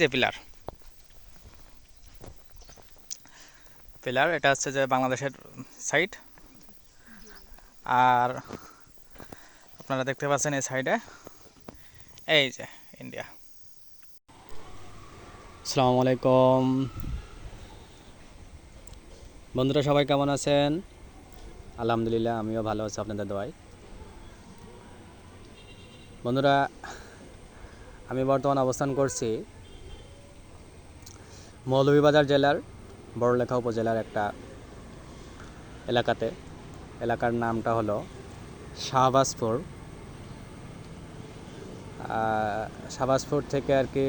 যে pillar. Pillar, এটা হচ্ছে যে বাংলাদেশের সাইড আর আপনারা দেখতে পাচ্ছেন এই সাইডে এই যে ইন্ডিয়া আসসালামু আলাইকুম। বন্ধুরা, সবাই কেমন আছেন? আলহামদুলিল্লাহ, আমিও ভালো আছি আপনাদের দোয়ায়। বন্ধুরা, আমি বর্তমান অবস্থান করছি মৌলভীবাজার জেলার বড়লেখা উপজেলার একটা এলাকাতে। এলাকার নামটা হলো শাহবাজপুর। শাহবাজপুর থেকে আর কি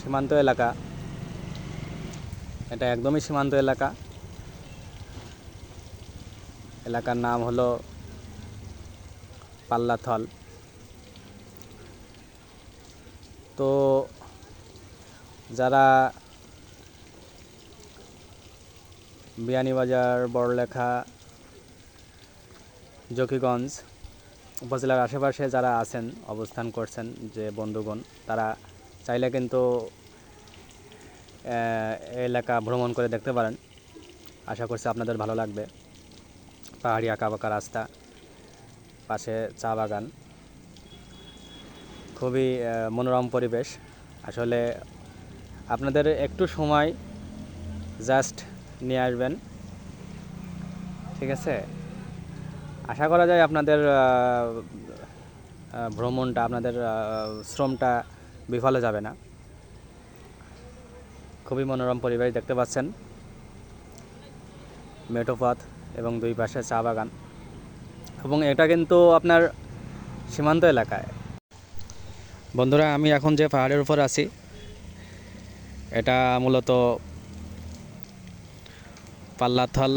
সীমান্ত এলাকা। এটা একদমই সীমান্ত এলাকা। এলাকার নাম হলো পাল্লাথল। তো যারা বিয়ানীবাজার, বড়লেখা, জকিগঞ্জ উপজেলার আশেপাশে যারা আছেন, অবস্থান করছেন যে বন্ধুগণ, তারা চাইলে কিন্তু এলাকা ভ্রমণ করে দেখতে পারেন। আশা করছি আপনাদের ভালো লাগবে। পাহাড়ি আঁকা বাঁকা রাস্তা, পাশে চা বাগান। খুবই মনোরম পরিবেশ। আসলে আপনাদের একটু সময় জাস্ট নিয়ে আসবেন। ঠিক আছে? আশা করা যায় আপনাদের ভ্রমণটা, আপনাদের শ্রমটা বিফলে যাবে না। খুবই মনোরম পরিবেশ দেখতে পাচ্ছেন। মেঠোপথ এবং দুই পাশে চা বাগান। এবং এটা কিন্তু আপনার সীমান্ত এলাকায়। বন্ধুরা, আমি এখন যে পাহাড়ের উপর আছি, এটা মূলত পাল্লাথল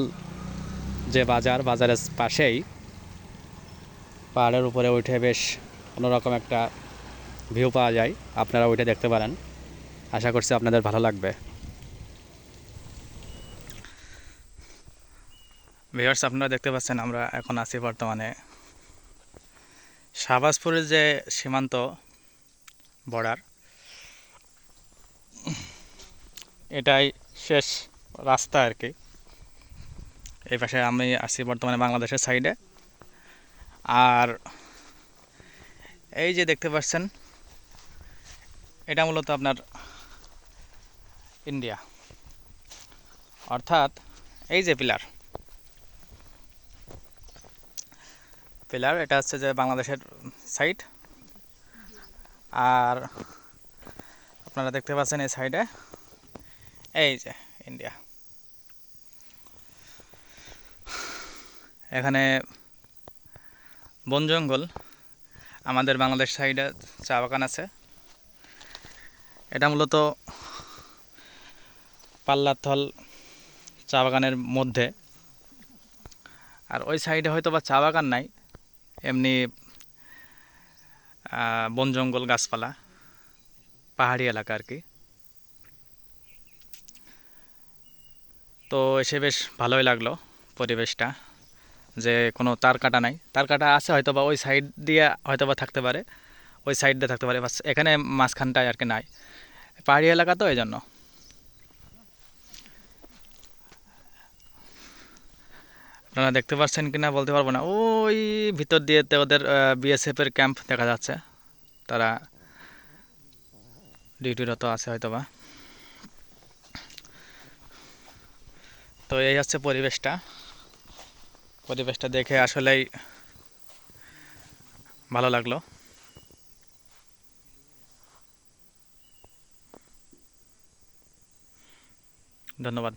যে বাজার, বাজারের পাশেই পাহাড়ের উপরে উঠে বেশ অন্যরকম একটা ভিউ পাওয়া যায়। আপনারা ওইটা দেখতে পারেন। আশা করছি আপনাদের ভালো লাগবে। ভিউয়ার্স আপনারা দেখতে পাচ্ছেন আমরা এখন আছি বর্তমানে শাহবাজপুরের যে সীমান্ত বর্ডার এটাই শেষ রাস্তা আর কি। এই পাশে আমি আছি বর্তমানে বাংলাদেশের সাইডে আর এই যে দেখতে পাচ্ছেন, এটা মূলত আপনার ইন্ডিয়া অর্থাৎ এই যে পিলার পিলার এটা হচ্ছে যে বাংলাদেশের সাইড আর আপনারা দেখতে পাচ্ছেন এই সাইডে এই যে ইন্ডিয়া এখানে বন জঙ্গল, আমাদের বাংলাদেশ সাইডে চা বাগান আছে। এটা মূলত পাল্লাথল চা বাগানের মধ্যে। আর ওই সাইডে হয়তো বা চা বাগান নাই, এমনি বন জঙ্গল গাছপালা, পাহাড়ি এলাকা আর কি। তো এসে বেশ ভালোই লাগল পরিবেশটা। যে কোনো তার কাটা নাই। তার কাটা আছে হয়তো বা ওই সাইড দিয়ে হয়তো বা থাকতে পারে। ওই সাইড দিয়ে থাকতে পারে এখানে মাঝখানটায় আর কি নাই। পাহাড়ি এলাকা তো এই জন্য আপনারা দেখতে পাচ্ছেন কিনা বলতে পারব না। ওই ভিতর দিয়ে ওদের বিএসএফ এর ক্যাম্প দেখা যাচ্ছে। তারা ডিউটিরত আছে হয়তো বা তো এই হচ্ছে পরিবেশটা। পরিবেশটা দেখে আসলেই ভালো লাগল। ধন্যবাদ।